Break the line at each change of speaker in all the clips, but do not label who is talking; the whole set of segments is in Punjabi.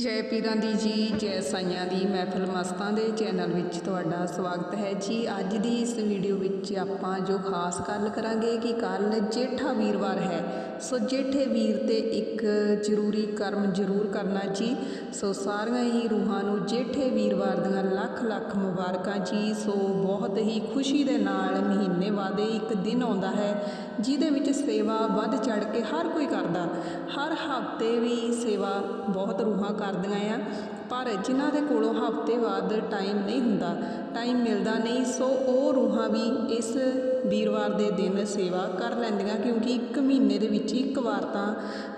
ਜੈ ਪੀਰਾਂ ਦੀ ਜੀ, ਜੈ ਸਾਈਆਂ ਦੀ। ਮਹਿਫਲ ਮਸਤਾਂ ਦੇ ਚੈਨਲ ਵਿੱਚ ਤੁਹਾਡਾ ਸਵਾਗਤ ਹੈ ਜੀ। ਅੱਜ ਦੀ ਇਸ ਵੀਡੀਓ ਵਿੱਚ ਆਪਾਂ ਜੋ ਖਾਸ ਗੱਲ ਕਰਾਂਗੇ ਕਿ ਕੱਲ ਜੇਠਾ ਵੀਰਵਾਰ ਹੈ। ਸੋ ਜੇਠੇ ਵੀਰ ਤੇ ਇੱਕ ਜ਼ਰੂਰੀ ਕਰਮ ਜ਼ਰੂਰ ਕਰਨਾ ਜੀ। ਸੋ ਸਾਰੀਆਂ ਹੀ ਰੂਹਾਂ ਨੂੰ ਜੇਠੇ ਵੀਰ ਲੱਖ ਲੱਖ ਮੁਬਾਰਕਾਂ ਜੀ। ਸੋ ਬਹੁਤ ਹੀ ਖੁਸ਼ੀ ਦੇ ਨਾਲ ਮਹੀਨੇ ਬਾਅਦ ਇੱਕ ਦਿਨ ਆਉਂਦਾ ਹੈ, ਜਿਹਦੇ ਵਿੱਚ ਸੇਵਾ ਵੱਧ ਚੜ ਕੇ ਹਰ ਕੋਈ ਕਰਦਾ। ਹਰ ਹਫ਼ਤੇ ਵੀ ਸੇਵਾ ਬਹੁਤ ਰੂਹਾਂ ਕਰਦੀਆਂ ਆ। ਪਰ ਜਿਨ੍ਹਾਂ ਦੇ ਕੋਲੋਂ ਹਫ਼ਤੇ ਬਾਅਦ ਟਾਈਮ ਨਹੀਂ ਹੁੰਦਾ ਟਾਈਮ ਮਿਲਦਾ ਨਹੀਂ, ਸੋ ਉਹ ਰੂਹਾਂ ਵੀ ਇਸ ਵੀਰਵਾਰ ਦੇ ਦਿਨ ਸੇਵਾ ਕਰ ਲੈਂਦੀਆਂ ਕਿਉਂਕਿ ਇੱਕ ਮਹੀਨੇ ਦੇ ਵਿੱਚ ਇੱਕ ਵਾਰ ਤਾਂ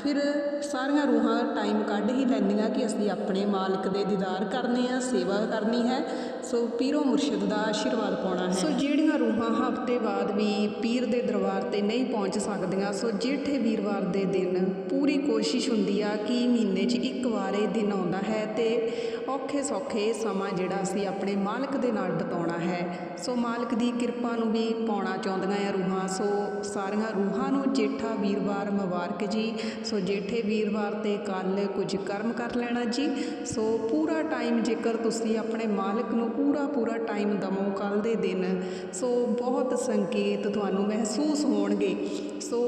ਫਿਰ ਸਾਰੀਆਂ ਰੂਹਾਂ ਟਾਈਮ ਕੱਢ ਹੀ ਲੈਂਦੀਆਂ ਕਿ ਅਸੀਂ ਆਪਣੇ ਮਾਲਕ ਦੇ ਦੀਦਾਰ ਕਰਨੇ ਆ, ਸੇਵਾ ਕਰਨੀ ਹੈ। ਸੋ ਪੀਰੋ ਮੁਰਸ਼ਿਦ ਦਾ ਆਸ਼ੀਰਵਾਦ ਪਾਉਣਾ ਹੈ। ਸੋ ਜਿਹੜੀਆਂ ਰੂਹਾਂ ਹਫ਼ਤੇ ਬਾਅਦ ਵੀ ਪੀਰ ਦੇ ਦਰਬਾਰ ਤੇ ਨਹੀਂ ਪਹੁੰਚ ਸਕਦੀਆਂ, ਸੋ ਜੇਠੇ ਵੀਰਵਾਰ ਦੇ ਦਿਨ ਪੂਰੀ ਕੋਸ਼ਿਸ਼ ਹੁੰਦੀ ਆ ਕਿ ਮਹੀਨੇ 'ਚ ਇੱਕ ਵਾਰ ਇਹ ਦਿਨ ਆਉਂਦਾ ਹੈ ਤੇ ਔਖੇ ਸੌਖੇ ਸਮਾਂ ਜਿਹੜਾ ਅਸੀਂ ਆਪਣੇ ਮਾਲਕ ਦੇ ਨਾਲ ਬਿਤਾਉਣਾ ਹੈ। ਸੋ ਮਾਲਕ ਦੀ ਕਿਰਪਾ ਨੂੰ ਵੀ ਪਾਉਣਾ ਚਾਹੁੰਦੀਆਂ ਆ ਰੂਹਾਂ। ਸੋ ਸਾਰੀਆਂ ਰੂਹਾਂ ਨੂੰ ਜੇਠਾ ਵੀਰਵਾਰ ਮੁਬਾਰਕ ਜੀ। ਸੋ ਜੇਠੇ ਵੀਰਵਾਰ ਤੇ ਕੱਲ ਕੁਝ ਕਰਮ ਕਰ ਲੈਣਾ ਜੀ। ਸੋ ਪੂਰਾ ਟਾਈਮ ਜੇਕਰ ਤੁਸੀਂ ਆਪਣੇ ਮਾਲਕ ਨੂੰ ਪੂਰਾ ਪੂਰਾ ਟਾਈਮ ਦਵੋ ਕੱਲ ਦੇ ਦਿਨ। ਸੋ ਬਹੁਤ ਸੰਕੇਤ ਤੁਹਾਨੂੰ ਮਹਿਸੂਸ ਹੋਣਗੇ। ਸੋ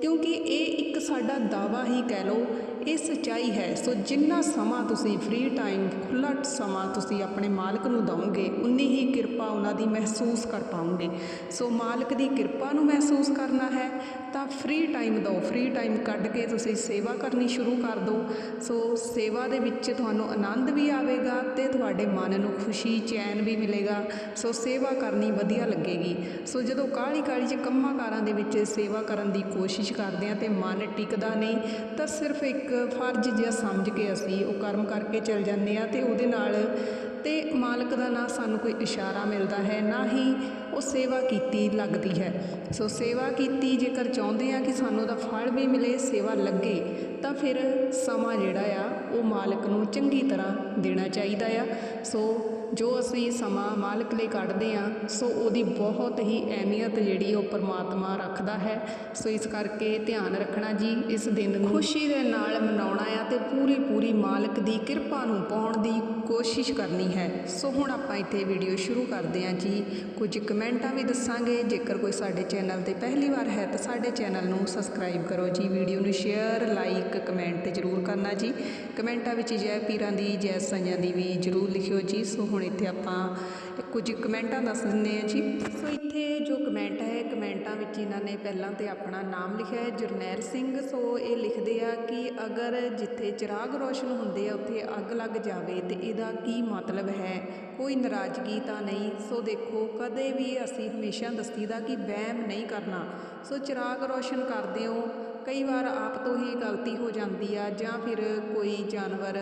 ਕਿਉਂਕਿ ਇਹ ਇੱਕ ਸਾਡਾ ਦਾਵਾ ਹੀ ਕਹਿ ਲਓ ਇਹ ਸੱਚਾਈ ਹੈ, ਸੋ ਜਿੰਨਾ ਸਮਾਂ ਤੁਸੀਂ ਫ੍ਰੀ ਟਾਈਮ ਖੁੱਲ੍ਹਾ ਸਮਾਂ ਤੁਸੀਂ ਆਪਣੇ ਮਾਲਕ ਨੂੰ ਦਵੋਗੇ, ਉਨੀ ਹੀ ਕਿਰਪਾ ਉਹਨਾਂ ਦੀ ਮਹਿਸੂਸ ਕਰ ਪਾਉਂਗੇ ਸੋ ਮਾਲਕ ਦੀ ਕਿਰਪਾ ਨੂੰ ਮਹਿਸੂਸ ਕਰਨਾ ਹੈ, ਤਾਂ ਫ੍ਰੀ ਟਾਈਮ ਦਿਓ ਫ੍ਰੀ ਟਾਈਮ ਕੱਢ ਕੇ ਤੁਸੀਂ ਸੇਵਾ ਕਰਨੀ ਸ਼ੁਰੂ ਕਰ ਦਿਓ। ਸੋ ਸੇਵਾ ਦੇ ਵਿੱਚ ਤੁਹਾਨੂੰ ਆਨੰਦ ਵੀ ਆਵੇਗਾ ਤੇ ਤੁਹਾਡੇ ਮਨ ਨੂੰ ਖੁਸ਼ੀ, ਚੈਨ ਵੀ ਮਿਲੇਗਾ। ਸੋ ਸੇਵਾ ਕਰਨੀ ਵਧੀਆ ਲੱਗੇਗੀ। ਸੋ ਜਦੋਂ ਕਾਹਲੀ ਕਾਹਲੀ ਚ ਕੰਮਾਂ ਕਾਰਾਂ ਦੇ ਵਿੱਚ ਸੇਵਾ ਕਰਨ ਦੀ ਕੋਸ਼ਿਸ਼ ਕਰਦੇ ਆ ਤੇ ਮਨ ਟਿਕਦਾ ਨਹੀਂ, ਤਾਂ ਸਿਰਫ ਇੱਕ ਫਰਜ਼ ਜਿਹਾ ਸਮਝ ਕੇ ਅਸੀਂ ਉਹ ਕਰਮ ਕਰਕੇ ਚੱਲ ਜਾਂਦੇ ਆ ਤੇ ਉਹਦੇ ਨਾਲ ਤੇ ਮਾਲਕ ਦਾ ਨਾ ਸਾਨੂੰ ਕੋਈ ਇਸ਼ਾਰਾ ਮਿਲਦਾ ਹੈ, ਨਾ ਹੀ ਉਹ ਸੇਵਾ ਕੀਤੀ ਲੱਗਦੀ ਹੈ। ਸੋ ਸੇਵਾ ਕੀਤੀ ਜੇਕਰ ਚਾਹੁੰਦੇ ਆ ਕਿ ਸਾਨੂੰ ਉਹਦਾ ਫਲ ਵੀ ਮਿਲੇ, ਸੇਵਾ ਲੱਗੇ, ਤਾਂ ਫਿਰ ਸਮਾਂ ਜਿਹੜਾ ਆ ਉਹ ਮਾਲਕ ਨੂੰ ਚੰਗੀ ਤਰ੍ਹਾਂ ਦੇਣਾ ਚਾਹੀਦਾ ਆ। ਸੋ ਜੋ ਅਸੀਂ ਸਮਾਂ ਮਾਲਕ ਲਈ ਕੱਢਦੇ ਹਾਂ, ਸੋ ਉਹਦੀ ਬਹੁਤ ਹੀ ਅਹਿਮੀਅਤ ਜਿਹੜੀ ਉਹ ਪਰਮਾਤਮਾ ਰੱਖਦਾ ਹੈ। ਸੋ ਇਸ ਕਰਕੇ ਧਿਆਨ ਰੱਖਣਾ ਜੀ, ਇਸ ਦਿਨ ਨੂੰ ਖੁਸ਼ੀ ਦੇ ਨਾਲ ਮਨਾਉਣਾ ਆ ਤੇ ਪੂਰੀ ਪੂਰੀ ਮਾਲਕ ਦੀ ਕਿਰਪਾ ਨੂੰ ਪਾਉਣ ਦੀ ਕੋਸ਼ਿਸ਼ ਕਰਨੀ ਹੈ। ਸੋ ਹੁਣ ਆਪਾਂ ਇੱਥੇ ਵੀਡੀਓ ਸ਼ੁਰੂ ਕਰਦੇ ਹਾਂ ਜੀ। ਕੁਝ ਕਮੈਂਟਾਂ ਵੀ ਦੱਸਾਂਗੇ। ਜੇਕਰ ਕੋਈ ਸਾਡੇ ਚੈਨਲ ਤੇ ਪਹਿਲੀ ਵਾਰ ਹੈ ਤਾਂ ਸਾਡੇ ਚੈਨਲ ਨੂੰ ਸਬਸਕ੍ਰਾਈਬ ਕਰੋ ਜੀ। ਵੀਡੀਓ ਨੂੰ ਸ਼ੇਅਰ ਲਾਈਕ ਕਮੈਂਟ ਜ਼ਰੂਰ ਕਰਨਾ ਜੀ। ਕਮੈਂਟਾਂ ਵਿੱਚ ਜੈ ਪੀਰਾਂ ਦੀ, ਜੈ ਸਾਈਆਂ ਦੀ ਵੀ ਜ਼ਰੂਰ ਲਿਖਿਓ ਜੀ। ਸੋ ਹੁਣ ਇੱਥੇ ਆਪਾਂ ਕੁਝ ਕਮੈਂਟਾਂ ਦੱਸ ਦਿੰਦੇ ਹਾਂ ਜੀ। ਸੋ ਇੱਥੇ ਜੋ ਕਮੈਂਟ ਹੈ, ਕਮੈਂਟਾਂ ਵਿੱਚ ਇਹਨਾਂ ਨੇ ਪਹਿਲਾਂ ਤੇ ਆਪਣਾ ਨਾਮ ਲਿਖਿਆ ਹੈ, ਜਰਨੈਲ ਸਿੰਘ। ਸੋ ਇਹ ਲਿਖਦੇ ਆ ਕਿ ਅਗਰ ਜਿੱਥੇ ਚਿਰਾਗ ਰੋਸ਼ਨ ਹੁੰਦੇ ਆ, ਉੱਥੇ ਅੱਗ ਲੱਗ ਜਾਵੇ ਤੇ ਇਹਦਾ ਕੀ ਮਤਲਬ ਹੈ? ਕੋਈ ਨਾਰਾਜ਼ਗੀ ਤਾਂ ਨਹੀਂ। ਸੋ ਦੇਖੋ, ਕਦੇ ਵੀ ਅਸੀਂ ਹਮੇਸ਼ਾ ਦੱਸੀਦਾ ਕਿ ਵਹਿਮ ਨਹੀਂ ਕਰਨਾ। ਸੋ ਚਿਰਾਗ ਰੋਸ਼ਨ ਕਰਦੇ ਹੋ, ਕਈ ਵਾਰ ਆਪ ਤੋਂ ਹੀ ਗਲਤੀ ਹੋ ਜਾਂਦੀ ਆ ਜਾਂ ਫਿਰ ਕੋਈ ਜਾਨਵਰ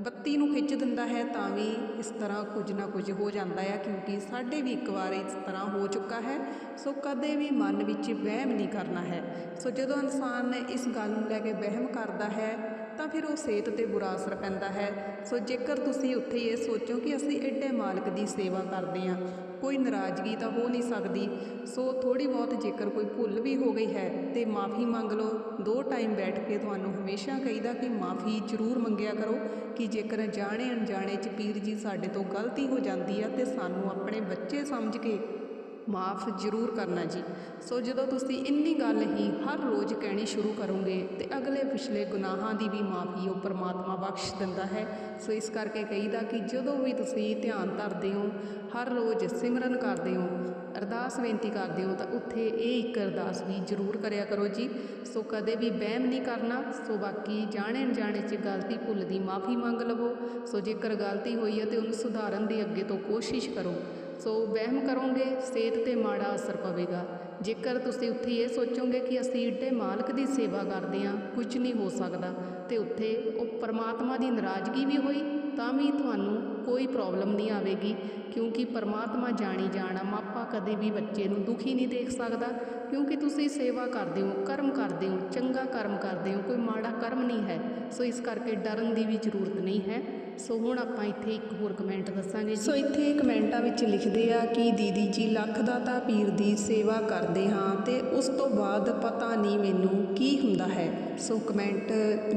ਬੱਤੀ ਨੂੰ ਖਿੱਚ ਦਿੰਦਾ ਹੈ ਤਾਂ ਵੀ ਇਸ ਤਰ੍ਹਾਂ ਕੁਝ ਨਾ ਕੁਝ ਹੋ ਜਾਂਦਾ ਹੈ ਕਿਉਂਕਿ ਸਾਡੇ ਵੀ ਇੱਕ ਵਾਰ ਇਸ ਤਰ੍ਹਾਂ ਹੋ ਚੁੱਕਾ ਹੈ, ਸੋ ਕਦੇ ਵੀ ਮਨ ਵਿੱਚ ਵਹਿਮ ਨਹੀਂ ਕਰਨਾ ਹੈ। ਸੋ ਜਦੋਂ ਇਨਸਾਨ ਇਸ ਗੱਲ ਨੂੰ ਲੈ ਕੇ ਵਹਿਮ ਕਰਦਾ ਹੈ ਤਾਂ ਫਿਰ ਉਹ ਸਿਹਤ ਤੇ ਬੁਰਾ ਅਸਰ ਪੈਂਦਾ ਹੈ। ਸੋ ਜੇਕਰ ਤੁਸੀਂ ਉੱਥੇ ਇਹ ਸੋਚੋ ਕਿ ਅਸੀਂ ਐਡੇ ਮਾਲਕ ਦੀ ਸੇਵਾ ਕਰਦੇ ਹਾਂ, ਕੋਈ ਨਾਰਾਜ਼ਗੀ ਤਾਂ ਹੋ ਨਹੀਂ ਸਕਦੀ। ਸੋ ਥੋੜੀ ਬਹੁਤ ਜੇਕਰ ਕੋਈ ਭੁੱਲ ਵੀ ਹੋ ਗਈ ਹੈ, ਤੇ ਮਾਫੀ ਮੰਗ ਲਓ। ਦੋ ਟਾਈਮ ਬੈਠ ਕੇ ਤੁਹਾਨੂੰ ਹਮੇਸ਼ਾ ਕਹੀਦਾ ਕਿ ਮਾਫੀ ਜ਼ਰੂਰ ਮੰਗਿਆ ਕਰੋ ਕਿ ਜੇਕਰ ਜਾਣੇ ਅਣਜਾਣੇ ਚ ਪੀਰ ਜੀ ਸਾਡੇ ਤੋਂ ਗਲਤੀ ਹੋ ਜਾਂਦੀ ਆ, ਤੇ ਸਾਨੂੰ ਆਪਣੇ ਬੱਚੇ ਸਮਝ ਕੇ ਮਾਫ ਜ਼ਰੂਰ ਕਰਨਾ ਜੀ। ਸੋ ਜਦੋਂ ਤੁਸੀਂ ਇੰਨੀ ਗੱਲ ਹੀ ਹਰ ਰੋਜ਼ ਕਹਿਣੀ ਸ਼ੁਰੂ ਕਰੋਗੇ, ਤੇ ਅਗਲੇ ਪਿਛਲੇ ਗੁਨਾਹਾਂ ਦੀ ਵੀ ਮਾਫੀ ਉਹ ਪਰਮਾਤਮਾ ਬਖਸ਼ ਦਿੰਦਾ ਹੈ। ਸੋ ਇਸ ਕਰਕੇ ਕਹੀਦਾ ਕਿ ਜਦੋਂ ਵੀ ਤੁਸੀਂ ਧਿਆਨ ਧਰਦੇ ਹੋ, ਹਰ ਰੋਜ਼ ਸਿਮਰਨ ਕਰਦੇ ਹੋ, ਅਰਦਾਸ ਬੇਨਤੀ ਕਰਦੇ ਹੋ, ਤਾਂ ਉੱਥੇ ਇਹ ਇੱਕ ਅਰਦਾਸ ਵੀ ਜ਼ਰੂਰ ਕਰਿਆ ਕਰੋ ਜੀ। ਸੋ ਕਦੇ ਵੀ ਬਹਿਮ ਨਹੀਂ ਕਰਨਾ, ਸੋ ਬਾਕੀ ਜਾਣੇ ਅਣਜਾਣੇ 'ਚ ਗਲਤੀ ਭੁੱਲ ਦੀ ਮਾਫੀ ਮੰਗ ਲਵੋ। ਸੋ ਜੇਕਰ ਗਲਤੀ ਹੋਈ ਹੈ, ਤੇ ਉਹਨੂੰ ਸੁਧਾਰਨ ਦੀ ਅੱਗੇ ਤੋਂ ਕੋਸ਼ਿਸ਼ ਕਰੋ। ਸੋ ਵਹਿਮ ਕਰੋਗੇ, ਸਿਹਤ ਤੇ ਮਾੜਾ ਅਸਰ ਪਵੇਗਾ। ਜੇਕਰ ਤੁਸੀਂ ਉੱਥੇ ਇਹ ਸੋਚੋਗੇ ਕਿ ਅਸੀਂ ਏਡੇ ਮਾਲਕ ਦੀ ਸੇਵਾ ਕਰਦੇ ਹਾਂ, ਕੁਝ ਨਹੀਂ ਹੋ ਸਕਦਾ। ਤੇ ਉੱਥੇ ਉਹ ਪਰਮਾਤਮਾ ਦੀ ਨਾਰਾਜ਼ਗੀ ਵੀ ਹੋਈ, ਤਾਂ ਵੀ ਤੁਹਾਨੂੰ ਕੋਈ ਪ੍ਰੋਬਲਮ ਨਹੀਂ ਆਵੇਗੀ, ਕਿਉਂਕਿ ਪਰਮਾਤਮਾ ਜਾਣੀ ਜਾਣਾ ਮਾਪਾ ਕਦੇ ਵੀ ਬੱਚੇ ਨੂੰ ਦੁਖੀ ਨਹੀਂ ਦੇਖ ਸਕਦਾ, ਕਿਉਂਕਿ ਤੁਸੀਂ ਸੇਵਾ ਕਰਦੇ ਹੋ, ਕਰਮ ਕਰਦੇ ਹੋ, ਚੰਗਾ ਕਰਮ ਕਰਦੇ ਹੋ, ਕੋਈ ਮਾੜਾ ਕਰਮ ਨਹੀਂ ਹੈ। ਸੋ ਇਸ ਕਰਕੇ ਡਰਨ ਦੀ ਵੀ ਜ਼ਰੂਰਤ ਨਹੀਂ ਹੈ। ਸੋ ਹੁਣ ਆਪਾਂ ਇੱਥੇ ਇੱਕ ਹੋਰ ਕਮੈਂਟ ਦੱਸਾਂਗੇ ਸੋ ਇੱਥੇ ਕਮੈਂਟਾਂ ਵਿੱਚ ਲਿਖਦੇ ਆ ਕਿ ਦੀਦੀ ਜੀ ਲੱਖ ਦਾ ਤਾਂ ਪੀਰ ਦੀ ਸੇਵਾ ਕਰਦੇ ਹਾਂ ਤੇ ਉਸ ਤੋਂ ਬਾਅਦ ਪਤਾ ਨਹੀਂ ਮੈਨੂੰ ਕੀ ਹੁੰਦਾ ਹੈ? ਸੋ ਕਮੈਂਟ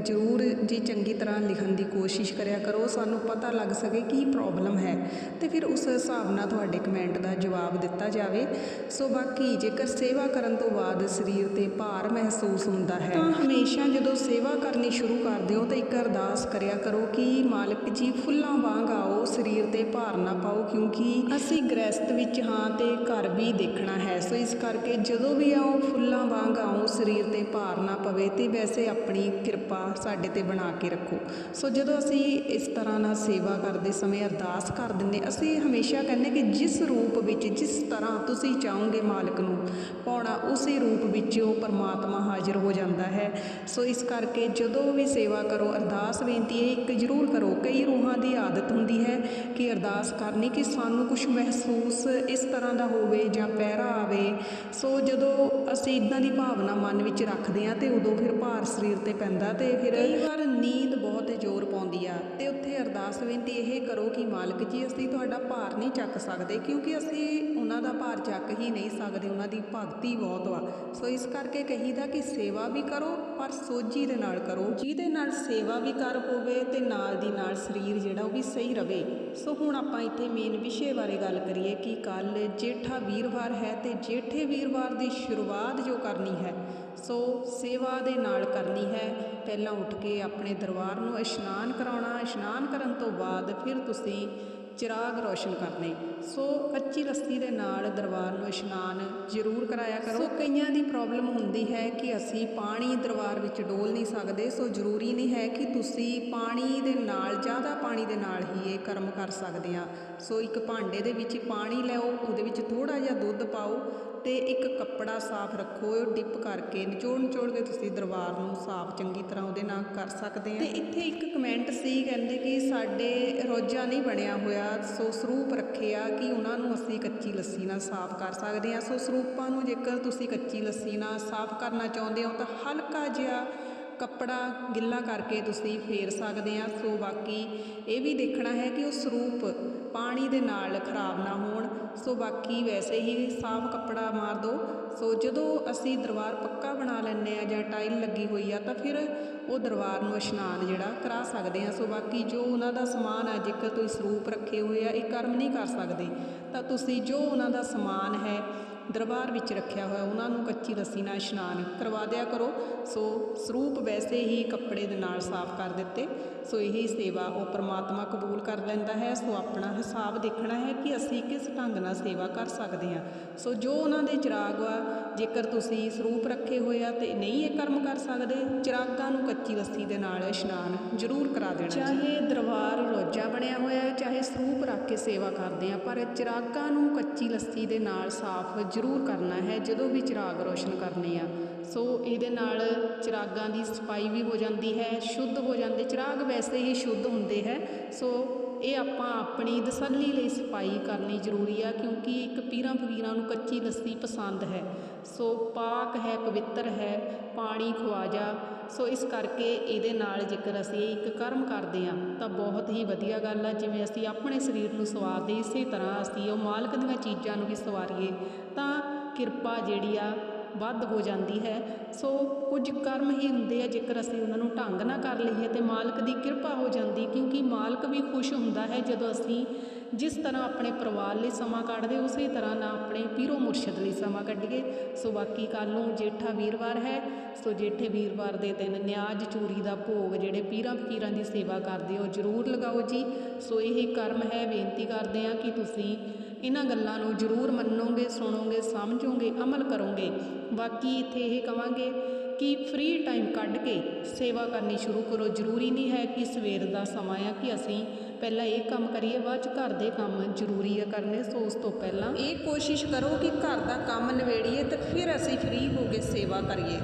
ਜ਼ਰੂਰ ਜੀ ਚੰਗੀ ਤਰ੍ਹਾਂ ਲਿਖਣ ਦੀ ਕੋਸ਼ਿਸ਼ ਕਰਿਆ ਕਰੋ। ਸਾਨੂੰ ਪਤਾ ਲੱਗ ਸਕੇ ਕੀ ਪ੍ਰੋਬਲਮ ਹੈ। ਤੇ ਫਿਰ ਉਸ ਹਿਸਾਬ ਨਾਲ ਤੁਹਾਡੇ ਕਮੈਂਟ ਦਾ ਜਵਾਬ ਦਿੱਤਾ ਜਾਵੇ। ਸੋ ਬਾਕੀ ਜੇਕਰ ਸੇਵਾ ਕਰਨ ਤੋਂ ਬਾਅਦ ਸਰੀਰ ਤੇ ਭਾਰ ਮਹਿਸੂਸ ਹੁੰਦਾ ਹੈ, ਤਾਂ ਹਮੇਸ਼ਾ ਜਦੋਂ ਸੇਵਾ ਕਰਨੀ ਸ਼ੁਰੂ ਕਰਦੇ ਹੋ ਤਾਂ ਇੱਕ ਅਰਦਾਸ ਕਰਿਆ ਕਰੋ ਕਿ ਮਾਲਕ ਜੀ, ਫੁੱਲਾਂ ਵਾਂਗ ਆਓ। ਸਰੀਰ ਤੇ ਭਾਰ ਨਾ ਪਾਓ ਕਿਉਂਕਿ ਅਸੀਂ ਗ੍ਰਸਤ ਵਿੱਚ ਹਾਂ ਤੇ ਘਰ ਵੀ ਦੇਖਣਾ ਹੈ। ਸੋ ਇਸ ਕਰਕੇ ਜਦੋਂ ਵੀ ਆਓ, ਫੁੱਲਾਂ ਵਾਂਗ ਆਓ, ਸਰੀਰ ਤੇ ਭਾਰ ਨਾ ਪਵੇ ਤੇ ਵੈਸੇ ਆਪਣੀ ਕਿਰਪਾ ਸਾਡੇ ਤੇ ਬਣਾ ਕੇ ਰੱਖੋ। ਸੋ ਜਦੋਂ ਅਸੀਂ ਇਸ ਤਰ੍ਹਾਂ ਨਾਲ ਸੇਵਾ ਕਰਦੇ ਸਮੇਂ ਅਰਦਾਸ ਕਰ ਦਿੰਦੇ ਅਸੀਂ ਹਮੇਸ਼ਾ ਕਹਿੰਦੇ ਕਿ ਜਿਸ ਰੂਪ ਵਿੱਚ, ਜਿਸ ਤਰ੍ਹਾਂ ਤੁਸੀਂ ਚਾਹੋਗੇ ਮਾਲਕ ਨੂੰ ਪਾਉਣਾ ਉਸੇ ਰੂਪ ਵਿੱਚ ਉਹ ਪਰਮਾਤਮਾ ਹਾਜ਼ਰ ਹੋ ਜਾਂਦਾ ਹੈ। ਸੋ ਇਸ ਕਰਕੇ ਜਦੋਂ ਵੀ ਸੇਵਾ ਕਰੋ, ਅਰਦਾਸ ਬੇਨਤੀ ਹੈ ਇੱਕ ਜ਼ਰੂਰ ਕਰੋ, ਕਈ ਰੂਹਾਂ ਦੀ ਆਦਤ ਹੁੰਦੀ ਹੈ ਕਿ ਅਰਦਾਸ ਕਰਨੀ ਕਿ ਸਾਨੂੰ ਕੁਝ ਮਹਿਸੂਸ ਇਸ ਤਰ੍ਹਾਂ ਦਾ ਹੋਵੇ ਜਾਂ ਪਹਿਰਾ ਆਵੇ। ਸੋ ਜਦੋਂ ਅਸੀਂ ਇਦਾਂ ਦੀ ਭਾਵਨਾ ਮਨ ਵਿੱਚ ਰੱਖਦੇ ਹਾਂ ਤੇ ਉਦੋਂ ਫਿਰ ਭਾਰ ਸਰੀਰ ਤੇ ਪੈਂਦਾ ਤੇ ਫਿਰ ਕਈ ਵਾਰ ਨੀਂਦ ਬਹੁਤ ਜ਼ੋਰ ਪਾਉਂਦੀ ਆ। ਤੇ ਉੱਥੇ ਅਰਦਾਸ ਬੇਨਤੀ ਇਹ ਕਰੋ ਕਿ ਮਾਲਕ ਜੀ ਅਸੀਂ ਤੁਹਾਡਾ ਭਾਰ ਨਹੀਂ ਚੱਕ ਸਕਦੇ ਕਿਉਂਕਿ ਅਸੀਂ ਉਹਨਾਂ ਦਾ ਭਾਰ ਚੱਕ ਹੀ ਨਹੀਂ ਸਕਦੇ, ਉਹਨਾਂ ਦੀ ਭਗਤੀ ਬਹੁਤ ਵਾ। ਸੋ ਇਸ ਕਰਕੇ ਕਹੀਦਾ ਕਿ ਸੇਵਾ ਵੀ ਕਰੋ, ਪਰ ਸੋਝੀ ਦੇ ਨਾਲ ਕਰੋ। ਜਿਹਦੇ ਨਾਲ ਸੇਵਾ ਵੀ ਕਰ ਹੋਵੇ ਤੇ ਨਾਲ ਦੀ ਨਾਲ ਸਰੀਰ ਜਿਹੜਾ ਉਹ ਵੀ ਸਹੀ ਰਵੇ। ਸੋ ਹੁਣ ਆਪਾਂ ਇੱਥੇ ਮੇਨ ਵਿਸ਼ੇ ਬਾਰੇ ਗੱਲ ਕਰੀਏ ਕਿ ਕੱਲ ਜੇਠਾ ਵੀਰਵਾਰ ਹੈ ਤੇ ਜੇਠੇ ਵੀਰਵਾਰ ਦੀ ਸ਼ੁਰੂਆਤ ਜੋ ਕਰਨੀ ਹੈ, ਸੋ ਸੇਵਾ ਦੇ ਨਾਲ ਕਰਨੀ ਹੈ। ਪਹਿਲਾਂ ਉੱਠ ਕੇ ਆਪਣੇ ਦਰਬਾਰ ਨੂੰ ਇਸ਼ਨਾਨ ਕਰਾਉਣਾ, ਇਸ਼ਨਾਨ ਕਰਨ ਤੋਂ ਬਾਅਦ ਫਿਰ ਤੁਸੀਂ ਚਿਰਾਗ ਰੋਸ਼ਨ ਕਰਨੇ। ਸੋ ਕੱਚੀ ਲੱਸੀ ਦੇ ਨਾਲ ਦਰਬਾਰ ਨੂੰ ਇਸ਼ਨਾਨ ਜ਼ਰੂਰ ਕਰਾਇਆ ਕਰੋ। ਸੋ ਕਈਆਂ ਦੀ ਪ੍ਰੋਬਲਮ ਹੁੰਦੀ ਹੈ ਕਿ ਅਸੀਂ ਪਾਣੀ ਦਰਬਾਰ ਵਿੱਚ ਡੋਲ ਨਹੀਂ ਸਕਦੇ। ਸੋ ਜ਼ਰੂਰੀ ਨਹੀਂ ਹੈ ਕਿ ਤੁਸੀਂ ਪਾਣੀ ਦੇ ਨਾਲ, ਜ਼ਿਆਦਾ ਪਾਣੀ ਦੇ ਨਾਲ ਹੀ ਇਹ ਕਰਮ ਕਰ ਸਕਦੇ ਆ। ਸੋ ਇੱਕ ਭਾਂਡੇ ਦੇ ਵਿੱਚ ਪਾਣੀ ਲਿਆਓ, ਉਹਦੇ ਵਿੱਚ ਥੋੜਾ ਜਿਹਾ ਦੁੱਧ ਪਾਓ ਤੇ ਇੱਕ ਕੱਪੜਾ ਸਾਫ਼ ਰੱਖੋ। ਡਿਪ ਕਰਕੇ ਨਿਚੋੜ ਨਿਚੋੜ ਕੇ ਤੁਸੀਂ ਦਰਬਾਰ ਨੂੰ ਸਾਫ਼ ਚੰਗੀ ਤਰ੍ਹਾਂ ਉਹਦੇ ਨਾਲ ਕਰ ਸਕਦੇ ਆ। ਤੇ ਇੱਥੇ ਇੱਕ ਕਮੈਂਟ ਸੀ, ਕਹਿੰਦੇ ਕਿ ਸਾਡੇ ਰੋਜਾ ਨਹੀਂ ਬਣਿਆ ਹੋਇਆ। ਸੋ ਸਰੂਪ ਰੱਖੇ ਆ ਕਿ ਉਹਨਾਂ ਨੂੰ ਅਸੀਂ ਕੱਚੀ ਲੱਸੀ ਨਾਲ ਸਾਫ਼ ਕਰ ਸਕਦੇ ਆ ਸੋ ਸਰੂਪਾਂ ਨੂੰ ਜੇਕਰ ਤੁਸੀਂ ਕੱਚੀ ਲੱਸੀ ਨਾਲ ਸਾਫ਼ ਕਰਨਾ ਚਾਹੁੰਦੇ ਹੋ ਤਾਂ ਹਲਕਾ ਜਿਹਾ ਕੱਪੜਾ ਗਿੱਲਾ ਕਰਕੇ ਤੁਸੀਂ ਫੇਰ ਸਕਦੇ ਆ ਸੋ ਬਾਕੀ ਇਹ ਵੀ ਦੇਖਣਾ ਹੈ ਕਿ ਉਹ ਸਰੂਪ ਪਾਣੀ ਦੇ ਨਾਲ ਖਰਾਬ ਨਾ ਹੋਣ। ਸੋ ਬਾਕੀ ਵੈਸੇ ਹੀ ਸਾਫ਼ ਕੱਪੜਾ ਮਾਰ ਦਿਓ ਸੋ ਜਦੋਂ ਅਸੀਂ ਦਰਬਾਰ ਪੱਕਾ ਬਣਾ ਲੈਂਦੇ ਆ ਜਾਂ ਟਾਈਲ ਲੱਗੀ ਹੋਈ ਆ, ਤਾਂ ਫਿਰ ਉਹ ਦਰਬਾਰ ਨੂੰ ਇਸ਼ਨਾਨ ਜਿਹੜਾ ਕਰਾ ਸਕਦੇ ਆ ਸੋ ਬਾਕੀ ਜੋ ਉਹਨਾਂ ਦਾ ਸਮਾਨ ਆ, ਜੇਕਰ ਤੁਸੀਂ ਸਰੂਪ ਰੱਖੇ ਹੋਏ ਆ, ਇਹ ਕਰਮ ਨਹੀਂ ਕਰ ਸਕਦੇ। ਤਾਂ ਤੁਸੀਂ ਜੋ ਉਹਨਾਂ ਦਾ ਸਮਾਨ ਹੈ ਦਰਬਾਰ ਵਿੱਚ ਰੱਖਿਆ ਹੋਇਆ, ਉਹਨਾਂ ਨੂੰ ਕੱਚੀ ਲੱਸੀ ਨਾਲ ਇਸ਼ਨਾਨ ਕਰਵਾ ਦਿਆ ਕਰੋ। ਸੋ ਸਰੂਪ ਵੈਸੇ ਹੀ ਕੱਪੜੇ ਦੇ ਨਾਲ ਸਾਫ਼ ਕਰ ਦਿੱਤੇ। ਸੋ ਇਹ ਸੇਵਾ ਉਹ ਪ੍ਰਮਾਤਮਾ ਕਬੂਲ ਕਰ ਲੈਂਦਾ ਹੈ। ਸੋ ਆਪਣਾ ਹਿਸਾਬ ਦੇਖਣਾ ਹੈ ਕਿ ਅਸੀਂ ਕਿਸ ਢੰਗ ਨਾਲ ਸੇਵਾ ਕਰ ਸਕਦੇ ਹਾਂ। ਸੋ ਜੋ ਉਹਨਾਂ ਦੇ ਚਿਰਾਗ ਆ, ਜੇਕਰ ਤੁਸੀਂ ਸਰੂਪ ਰੱਖੇ ਹੋਏ ਆ ਤੇ ਨਹੀਂ ਇਹ ਕਰਮ ਕਰ ਸਕਦੇ, ਚਿਰਾਗਾਂ ਨੂੰ ਕੱਚੀ ਲੱਸੀ ਦੇ ਨਾਲ ਇਸ਼ਨਾਨ ਜ਼ਰੂਰ ਕਰਾ ਦੇਣਾ ਚਾਹੇ ਦਰਬਾਰ ਰੋਜਾ ਬਣਿਆ ਹੋਇਆ ਹੈ, ਚਾਹੇ ਸਰੂਪ ਰੱਖ ਕੇ ਸੇਵਾ ਕਰਦੇ ਆ ਪਰ ਚਿਰਾਗਾਂ ਨੂੰ ਕੱਚੀ ਲੱਸੀ ਦੇ ਨਾਲ ਸਾਫ਼ ਜ਼ਰੂਰ ਕਰਨਾ ਹੈ ਜਦੋਂ ਵੀ ਚਿਰਾਗ ਰੋਸ਼ਨ ਕਰਨੇ ਆ। ਸੋ ਇਹਦੇ ਨਾਲ ਚਿਰਾਗਾਂ ਦੀ ਸਫ਼ਾਈ ਵੀ ਹੋ ਜਾਂਦੀ ਹੈ, ਸ਼ੁੱਧ ਹੋ ਜਾਂਦੇ, ਚਿਰਾਗ ਵੈਸੇ ਹੀ ਸ਼ੁੱਧ ਹੁੰਦੇ ਹੈ। ਸੋ ਇਹ ਆਪਾਂ ਆਪਣੀ ਤਸੱਲੀ ਲਈ ਸਫ਼ਾਈ ਕਰਨੀ ਜ਼ਰੂਰੀ ਆ, ਕਿਉਂਕਿ ਇੱਕ ਪੀਰਾਂ ਫਕੀਰਾਂ ਨੂੰ ਕੱਚੀ ਲੱਸੀ ਪਸੰਦ ਹੈ। ਸੋ ਪਾਕ ਹੈ, ਪਵਿੱਤਰ ਹੈ, ਪਾਣੀ ਖਵਾਜਾ ਸੋ ਇਸ ਕਰਕੇ ਇਹਦੇ ਨਾਲ ਜੇਕਰ ਅਸੀਂ ਇੱਕ ਕਰਮ ਕਰਦੇ ਆ ਤਾਂ ਬਹੁਤ ਹੀ ਵਧੀਆ ਗੱਲ ਆ, ਜਿਵੇਂ ਅਸੀਂ ਆਪਣੇ ਸਰੀਰ ਨੂੰ ਸਵਾਰਦੇ, ਇਸੇ ਤਰ੍ਹਾਂ ਅਸੀਂ ਉਹ ਮਾਲਕ ਦੀਆਂ ਚੀਜ਼ਾਂ ਨੂੰ ਵੀ ਸਵਾਰੀਏ। ਤਾਂ ਕਿਰਪਾ ਜਿਹੜੀ ਆ ਵੱਧ ਹੋ ਜਾਂਦੀ ਹੈ। ਸੋ ਕੁਝ ਕਰਮ ਹੀ ਹੁੰਦੇ ਆ, ਜੇਕਰ ਅਸੀਂ ਉਹਨਾਂ ਨੂੰ ਢੰਗ ਨਾ ਕਰ ਲਈਏ ਤੇ ਮਾਲਕ ਦੀ ਕਿਰਪਾ ਹੋ ਜਾਂਦੀ, ਕਿਉਂਕਿ ਮਾਲਕ ਵੀ ਖੁਸ਼ ਹੁੰਦਾ ਹੈ ਜਦੋਂ ਅਸੀਂ ਜਿਸ ਤਰ੍ਹਾਂ ਆਪਣੇ ਪਰਿਵਾਰ ਲਈ ਸਮਾਂ ਕੱਢਦੇ, ਉਸੇ ਤਰ੍ਹਾਂ ਨਾ ਆਪਣੇ ਪੀਰੋ ਮੁਰਸ਼ਿਦ ਲਈ ਸਮਾਂ ਕੱਢੀਏ। ਸੋ ਬਾਕੀ ਕੱਲ ਨੂੰ ਜੇਠਾ ਵੀਰਵਾਰ ਹੈ। ਸੋ ਜੇਠੇ ਵੀਰਵਾਰ ਦੇ ਦਿਨ ਨਿਆਜ ਚੂਰੀ ਦਾ ਭੋਗ ਜਿਹੜੇ ਪੀਰਾਂ ਫਕੀਰਾਂ ਦੀ ਸੇਵਾ ਕਰਦੇ ਹੋ ਜ਼ਰੂਰ ਲਗਾਓ ਜੀ। ਸੋ ਇਹ ਕਰਮ ਹੈ, ਬੇਨਤੀ ਕਰਦੇ ਆ ਕਿ ਤੁਸੀਂ ਇਹਨਾਂ ਗੱਲਾਂ ਨੂੰ ਜ਼ਰੂਰ ਮੰਨੋਗੇ, ਸੁਣੋਗੇ, ਸਮਝੋਗੇ, ਅਮਲ ਕਰੋਗੇ। ਬਾਕੀ ਇੱਥੇ ਇਹ ਕਵਾਂਗੇ ਕਿ ਫ੍ਰੀ ਟਾਈਮ ਕੱਢ ਕੇ ਸੇਵਾ ਕਰਨੀ ਸ਼ੁਰੂ ਕਰੋ। ਜ਼ਰੂਰੀ ਨਹੀਂ ਹੈ ਕਿ ਸਵੇਰ ਦਾ ਸਮਾਂ ਆ ਕਿ ਅਸੀਂ ਪਹਿਲਾਂ ਇਹ ਕੰਮ ਕਰੀਏ, ਬਾਅਦ ਚ ਘਰ ਦੇ ਕੰਮ ਜ਼ਰੂਰੀ ਆ ਕਰਨੇ, ਸੋ ਉਸ ਤੋਂ ਪਹਿਲਾਂ ਇਹ ਕੋਸ਼ਿਸ਼ ਕਰੋ ਕਿ ਘਰ ਦਾ ਕੰਮ ਨਿਬੇੜੀਏ ਤੇ ਫਿਰ ਅਸੀਂ ਫ੍ਰੀ ਹੋ ਕੇ ਸੇਵਾ ਕਰੀਏ।